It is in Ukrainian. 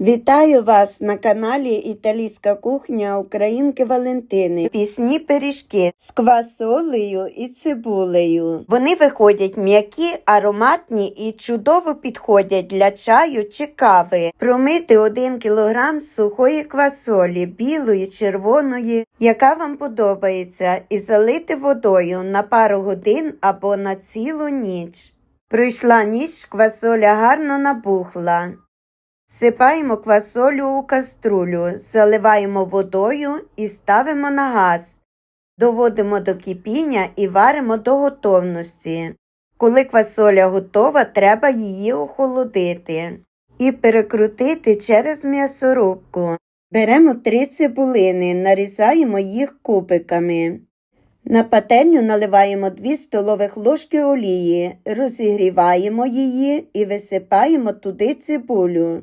Вітаю вас на каналі Італійська кухня Українки Валентини. Пісні пиріжки з квасолею і цибулею. Вони виходять м'які, ароматні і чудово підходять для чаю чи кави. Промити 1 кг сухої квасолі, білої, червоної, яка вам подобається, і залити водою на пару годин або на цілу ніч. Пройшла ніч, квасоля гарно набухла. Сипаємо квасолю у каструлю, заливаємо водою і ставимо на газ. Доводимо до кипіння і варимо до готовності. Коли квасоля готова, треба її охолодити і перекрутити через м'ясорубку. Беремо три цибулини, нарізаємо їх кубиками. На пательню наливаємо 2 столових ложки олії, розігріваємо її і висипаємо туди цибулю.